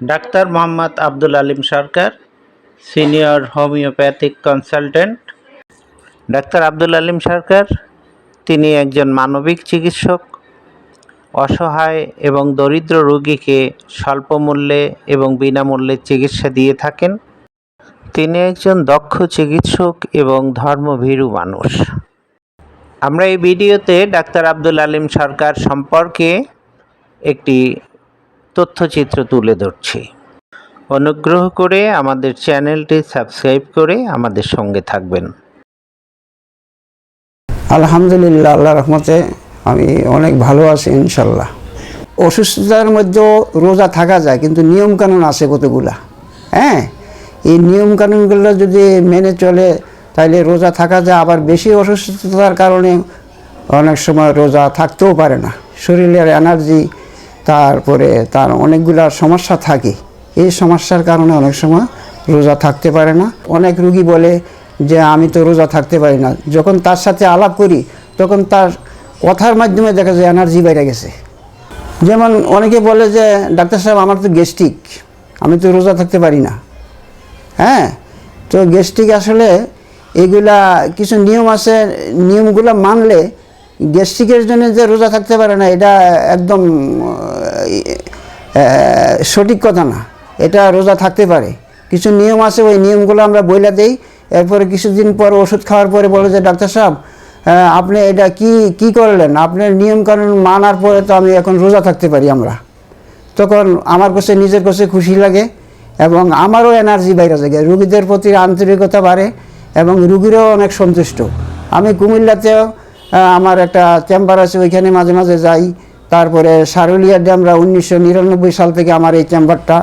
Doctor Mohammad Abdul Alim Sarkar, senior homeopathic consultant. Doctor Abdul Alim Sarkar, তিনি একজন মানবিক চিকিৎসক, অসহায় এবং দরিদ্র রোগীকে স্বল্প মূল্যে এবং বিনামূল্যে চিকিৎসা দিয়ে থাকেন। তিনি একজন দক্ষ চিকিৎসক এবং ধর্মভীরু মানুষ। আমরা এই ভিডিওতে ডাক্তার আব্দুল আলিম সরকার সম্পর্কে একটি তথ্যচিত্র তুলে ধরছি। অনুগ্রহ করে আমাদের চ্যানেলটি সাবস্ক্রাইব করে আমাদের সঙ্গে থাকবেন। আলহামদুলিল্লাহ আল্লাহ রহমতে আমি অনেক ভালো আছি ইনশাল্লাহ অসুস্থতার মধ্যেও রোজা থাকা যায়, কিন্তু নিয়মকানুন আছে কতগুলা? হ্যাঁ এই নিয়মকানুনগুলো যদি মেনে চলে তাহলে রোজা থাকা যায়। আবার বেশি অসুস্থতার কারণে অনেক সময় রোজা থাকতেও পারে না। শরীরের এনার্জি তারপরে তার অনেকগুলা সমস্যা থাকে। এই সমস্যার কারণে অনেক সময় রোজা থাকতে পারে না। অনেক রুগী বলে যে, আমি তো রোজা থাকতে পারি না। যখন তার সাথে আলাপ করি, তখন তার কথার মাধ্যমে দেখা যায় এনার্জি বেড়ে গেছে। যেমন অনেকে বলে যে, ডাক্তার সাহেব, আমার তো গ্যাস্ট্রিক। আমি তো রোজা থাকতে পারি না। হ্যাঁ তো গ্যাস্ট্রিক আসলে এগুলা কিছু নিয়ম আছে। নিয়মগুলো মানলে গ্যাস্ট্রিকের জন্য যে রোজা থাকতে পারে না, এটা একদম সঠিক কথা না। এটা রোজা থাকতে পারে। কিছু নিয়ম আছে, ওই নিয়মগুলো আমরা বইলা দেই। এরপরে কিছুদিন পর ওষুধ খাওয়ার পরে বলে যে, ডাক্তার সাহেব আপনি এটা কি কি করলেন? আপনার নিয়ম কানুন মানার পরে তো আমি এখন রোজা থাকতে পারি আমরা। তখন আমার কাছে, নিজের কাছে খুশি লাগে এবং আমারও এনার্জি বাইরে যায়। রুগীদের প্রতি আন্তরিকতা বাড়ে এবং রুগীরাও অনেক সন্তুষ্ট। আমি কুমিল্লাতেও আমার একটা চেম্বার আছে, ওইখানে মাঝে মাঝে যাই। তারপরে সারুলিয়া ড্যামরা উনিশশো নিরানব্বই সাল থেকে আমার এই চেম্বারটা।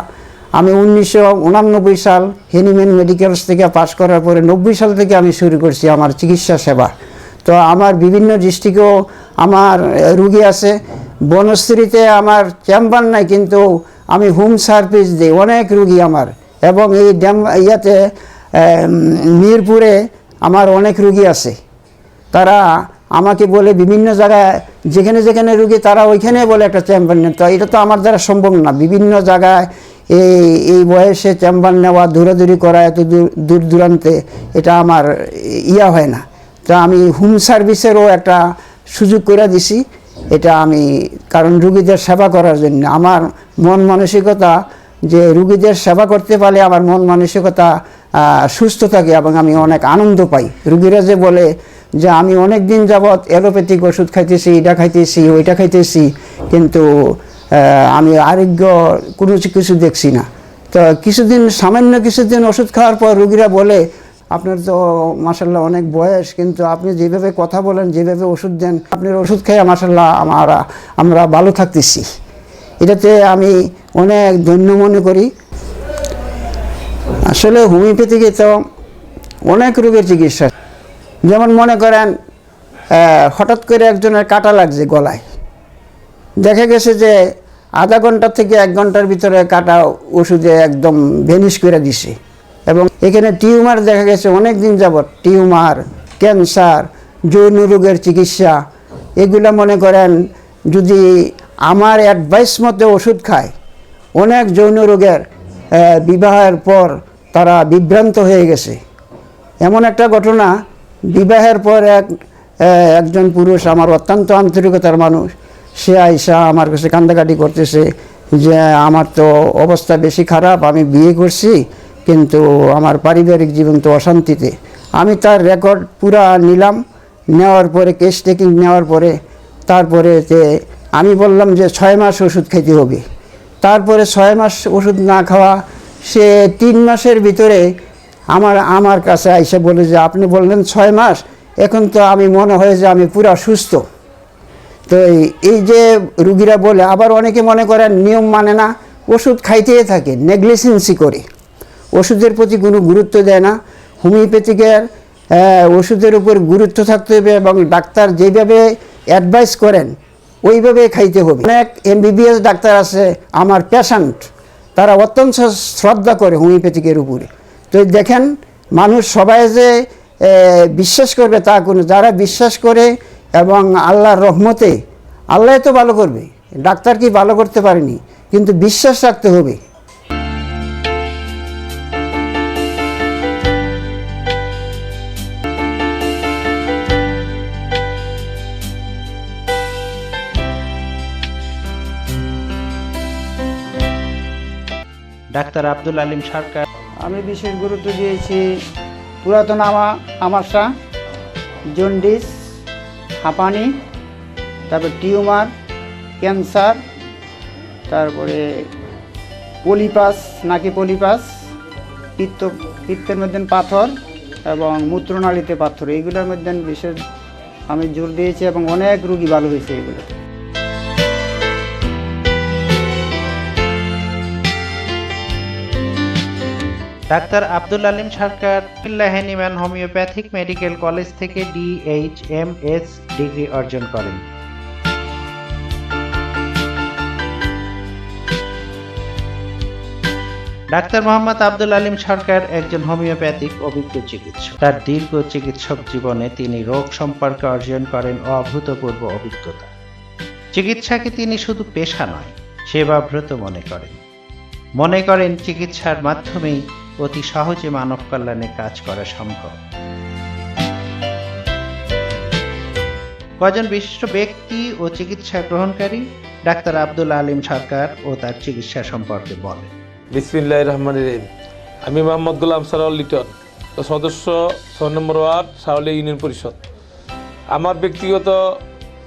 আমি উনিশশো উনানব্বই সাল হেনিমেন মেডিকেলস থেকে পাশ করার পরে নব্বই সাল থেকে আমি শুরু করছি আমার চিকিৎসা সেবা। তো আমার বিভিন্ন ডিস্ট্রিক্টেও আমার রুগী আছে। বনশ্রীতে আমার চেম্বার নাই, কিন্তু আমি হোম সার্ভিস দিই, অনেক রুগী আমার। এবং এই ড্যাম, ইয়াতে মিরপুরে আমার অনেক রুগী আছে। তারা আমাকে বলে বিভিন্ন জায়গায়, যেখানে যেখানে রুগী, তারা ওইখানে বলে একটা চেম্বার নেন। তো এটা তো আমার দ্বারা সম্ভব না। বিভিন্ন জায়গায় এই এই বয়সে চেম্বার নেওয়া দূরাদূরি করা এত দূর দূর দূরান্তে এটা আমার ইয়া হয় না। তো আমি হোম সার্ভিসেরও একটা সুযোগ করে দিছি। এটা আমি, কারণ রুগীদের সেবা করার জন্য। আমার মন মানসিকতা যে রুগীদের সেবা করতে পারলে আমার মন মানসিকতা সুস্থ থাকে এবং আমি অনেক আনন্দ পাই। রুগীরা যে বলে যে আমি অনেক দিন যাবৎ অ্যালোপ্যাথিক ওষুধ খাইতেছি, এটা খাইতেছি, ওইটা খাইতেছি, কিন্তু আমি আরোগ্য কোনো কিছু দেখছি না। তো কিছুদিন, সামান্য কিছুদিন ওষুধ খাওয়ার পর রুগীরা বলে, আপনার তো মাসাল্লাহ অনেক বয়স, কিন্তু আপনি যেভাবে কথা বলেন, যেভাবে ওষুধ দেন, আপনার ওষুধ খেয়ে মাসাল্লাহ আমরা আমরা ভালো থাকতেছি। এটাতে আমি অনেক ধন্য মনে করি। আসলে হোমিওপ্যাথিকে তো অনেক রোগের চিকিৎসা। যেমন মনে করেন হঠাৎ করে একজনের কাটা লাগছে গলায়। দেখা গেছে যে আধা ঘণ্টা থেকে এক ঘণ্টার ভিতরে কাটা ওষুধে একদম ভেনিশ করে দিছে। এবং এখানে টিউমার দেখা গেছে অনেক দিন যাবৎ, টিউমার, ক্যান্সার, যৌন রোগের চিকিৎসা, এগুলো মনে করেন যদি আমার অ্যাডভাইস মতে ওষুধ খায়, অনেক যৌন রোগের বিবাহের পর তারা বিভ্রান্ত হয়ে গেছে। এমন একটা ঘটনা বিবাহের পর এক একজন পুরুষ আমার অত্যন্ত আন্তরিকতার মানুষ। সে আইসা আমার কাছে কান্দাকাটি করতেছে যে, আমার তো অবস্থা বেশি খারাপ, আমি বিয়ে করছি, কিন্তু আমার পারিবারিক জীবন তো অশান্তিতে। আমি তার রেকর্ড পুরা নিলাম। নেওয়ার পরে কেস টেকিং নেওয়ার পরে, তারপরে যে, আমি বললাম যে, ছয় মাস ওষুধ খেতে হবে। তারপরে ছয় মাস ওষুধ না খাওয়া, সে তিন মাসের ভিতরে আমার আমার কাছে আইসে বলে যে, আপনি বললেন ছয় মাস, এখন তো আমি মনে হয় যে আমি পুরা সুস্থ। তো এই- যে রুগীরা বলে, আবার অনেকে মনে করেন নিয়ম মানে না, ওষুধ খাইতেই থাকে নেগলিসেন্সি করে। ওষুধের প্রতি কোনো গুরুত্ব দেয় না। হোমিওপ্যাথিকের ওষুধের উপর গুরুত্ব থাকতে হবে এবং ডাক্তার যেভাবে অ্যাডভাইস করেন, ওইভাবে খাইতে হবে। অনেক এমবিবিএস ডাক্তার আছে, আমার পেশেন্ট, তারা অত্যন্ত শ্রদ্ধা করে হোমিওপ্যাথিকের উপরে। তো দেখেন, মানুষ সবাই যে বিশ্বাস করবে তা কোনো, যারা বিশ্বাস করে এবং আল্লাহর রহমতে, আল্লাহ তো ভালো করবে, ডাক্তার কি ভালো করতে পারেনি, কিন্তু বিশ্বাস রাখতে হবে। ডাক্তার আব্দুল আলিম সরকার আমি বিশেষ গুরুত্ব দিয়েছি পুরাতন আমা আমাশা, জন্ডিস, হাঁপানি, তারপর টিউমার, ক্যান্সার, তারপরে পলিপাস, নাকি পলিপাস, পিত্ত, পিত্তের মধ্যে পাথর এবং মূত্রনালীতে পাথর। এইগুলোর মধ্যে বিশেষ আমি জোর দিয়েছি এবং অনেক রুগী ভালো হয়েছে এগুলো doctor Abdul Alim Sarkar Hahnemann homeopathic medical college থেকে ডিএইচএমএস ডিগ্রি অর্জন করেন। ডাক্তার মোহাম্মদ আব্দুল আলিম সরকার একজন হোমিওপ্যাথিক অভিজ্ঞ চিকিৎসক। তার দীর্ঘ চিকিৎসক জীবনে তিনি রোগ সম্পর্কে অর্জন করেন অভূতপূর্ব অভিজ্ঞতা। চিকিৎসাকে তিনি শুধু পেশা নয় সেবাব্রত মনে করেন। মনে করেন চিকিৎসার মাধ্যমেই অতি সহজে মানব কল্যাণে কাজ করা সম্ভব। কজন বিশিষ্ট ব্যক্তি ও চিকিৎসা গ্রহণকারী, ডাক্তার আব্দুল আলিম সরকার ও তার চিকিৎসা সম্পর্কে বলেন। বিসমিল্লাহ রহমান রহিম। আমি মোহাম্মদ গোলাম সারাউল লিটন, সদস্য ছয় নম্বর ওয়ার্ড সাউলি ইউনিয়ন পরিষদ। আমার ব্যক্তিগত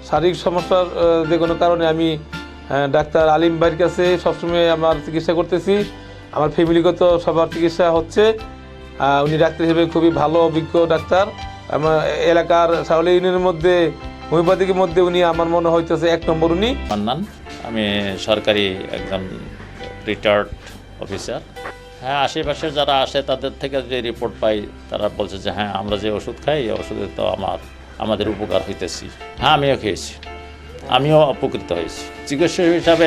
শারীরিক সমস্যার যে কোনো কারণে আমি ডাক্তার আলিম ভাইয়ের কাছে সবসময় আমার চিকিৎসা করতেছি। আমার ফ্যামিলিগত সবার চিকিৎসা হচ্ছে উনি ডাক্তার হিসেবে খুবই ভালো, অভিজ্ঞ ডাক্তার। আমার এলাকার সাউলি ইউনিয়নের মধ্যে, হোমিওপ্যাথিকের মধ্যে উনি আমার মনে হইতেছে এক নম্বর উনি। মান্নান আমি সরকারি একজন রিটায়ার্ড অফিসার হ্যাঁ আশেপাশে যারা আসে তাদের থেকে যে রিপোর্ট পাই, তারা বলছে যে হ্যাঁ আমরা যে ওষুধ খাই, এই ওষুধে তো আমার, আমাদের উপকার হইতেছি। হ্যাঁ আমিও খেয়েছি। আমিও উপকৃত হয়েছি। চিকিৎসক হিসাবে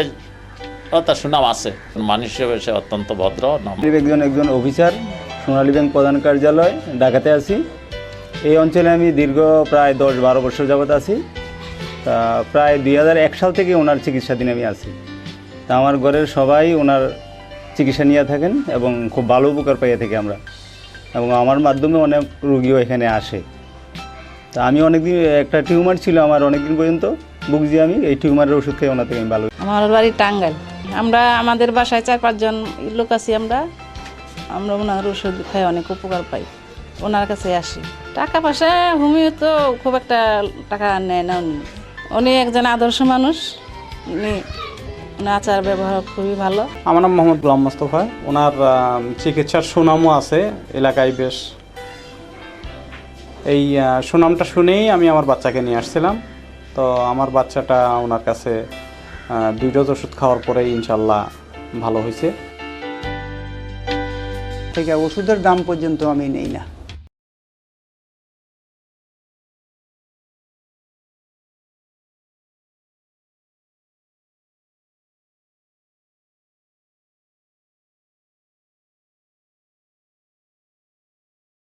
তার সুনাম আছে। মানুষ হিসেবে সে অত্যন্ত ভদ্র নম্র একজন একজন অফিসার সোনালী ব্যাংক প্রধান কার্যালয় ঢাকাতে আছি। এই অঞ্চলে আমি দীর্ঘ প্রায় দশ বারো বছর যাবত আছি। তা প্রায় দুই হাজার এক সাল থেকে ওনার চিকিৎসাধীন আমি আছি। তা আমার ঘরের সবাই ওনার চিকিৎসা নিয়ে থাকেন এবং খুব ভালো উপকার পাইয়ে থাকি আমরা। এবং আমার মাধ্যমে অনেক রুগীও এখানে আসে। তা আমি অনেকদিন একটা টিউমার ছিল আমার অনেকদিন পর্যন্ত ভুগছি আমি। এই টিউমারের ওষুধ খেয়ে ওনা থেকে আমি ভালো। আমার বাড়ি টাঙ্গাইল। আমরা আমাদের বাসায় চার পাঁচজন লোক আছি আমরা আমরা ওনার ওষুধ খাই, অনেক উপকার পাই। ওনার কাছে আসি। টাকা পয়সা, হুমিও তো খুব একটা টাকা নেয় না উনি। উনি একজন আদর্শ মানুষ, উনি আচার ব্যবহার খুবই ভালো। আমার নাম মোহাম্মদ গোলাম মোস্তফা। ওনার চিকিৎসার সুনামও আছে এলাকায় বেশ। এই সুনামটা শুনেই আমি আমার বাচ্চাকে নিয়ে আসছিলাম। তো আমার বাচ্চাটা ওনার কাছে দুই ডোজ ওষুধ খাওয়ার পরে ইনশাল্লাহ ভালো হয়েছে। ঠিক আছে ওষুধের দাম পর্যন্ত আমি নেই না।